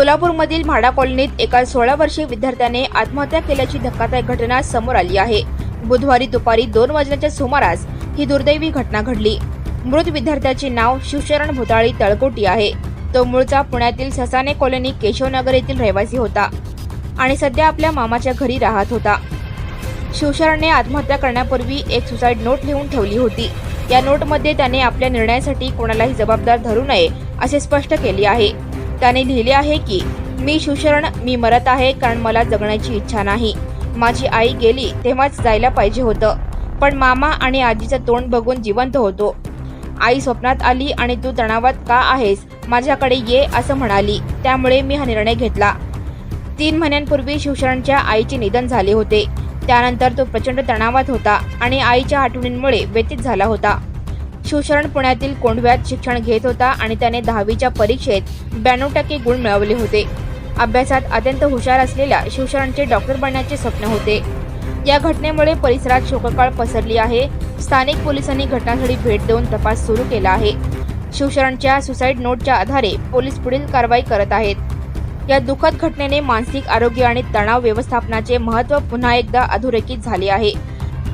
सोलापूरमधील म्हाडा कॉलनीत एका सोळा वर्षीय विद्यार्थ्याने आत्महत्या केल्याची धक्कादायक घटना समोर आली आहे. बुधवारी दुपारी दोन वाजण्याच्या सुमारास ही दुर्दैवी घटना घडली. मृत विद्यार्थ्याचे नाव शिवशरण भुताळी तळकोटी आहे. तो मूळचा पुण्यातील ससाने कॉलनी केशवनगर येथील रहिवासी होता आणि सध्या आपल्या मामाच्या घरी राहत होता. शिवशरणने आत्महत्या करण्यापूर्वी एक सुसाईड नोट लिहून ठेवली होती. या नोटमध्ये त्याने आपल्या निर्णयासाठी कोणालाही जबाबदार धरू नये असे स्पष्ट केले आहे. त्याने लिहिले आहे की मी शिवशरण मी मरत आहे कारण मला जगण्याची इच्छा नाही. माझी आई गेली तेव्हाच जायला पाहिजे होतं. पण मामा आणि आजीचं तोंड बघून जिवंत होतो. आई स्वप्नात आली आणि तू तणावात का आहेस? माझ्याकडे ये असं म्हणाली. त्यामुळे मी हा निर्णय घेतला. तीन महिन्यांपूर्वी शिवशरणच्या आईचे निधन झाले होते. त्यानंतर तो प्रचंड तणावात होता आणि आईच्या आठवणींमुळे व्यतीत झाला होता. शिवशरण पुण्यातील कोंढव्यात शिक्षण घेत होता आणि त्याने दहावीच्या परीक्षेत ब्याण्णव टक्के गुण मिळवले होते. अभ्यासात अत्यंत हुशार असलेल्या शिवशरणचे डॉक्टर बनण्याचे स्वप्न होते. या घटनेमुळे परिसरात शोककाळ पसरली आहे. स्थानिक पोलिसांनी घटनास्थळी भेट देऊन तपास सुरू केला आहे. शिवशरणच्या सुसाईड नोटच्या आधारे पोलीस पुढील कारवाई करत आहेत. या दुःखद घटनेने मानसिक आरोग्य आणि तणाव व्यवस्थापनाचे महत्त्व पुन्हा एकदा अधोरेखित झाले आहे.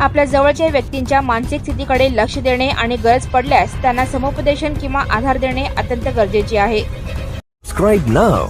आपल्या जवळच्या व्यक्तींच्या मानसिक स्थितीकडे लक्ष देणे आणि गरज पडल्यास त्यांना समुपदेशन किंवा आधार देणे अत्यंत गरजेचे आहे. Subscribe now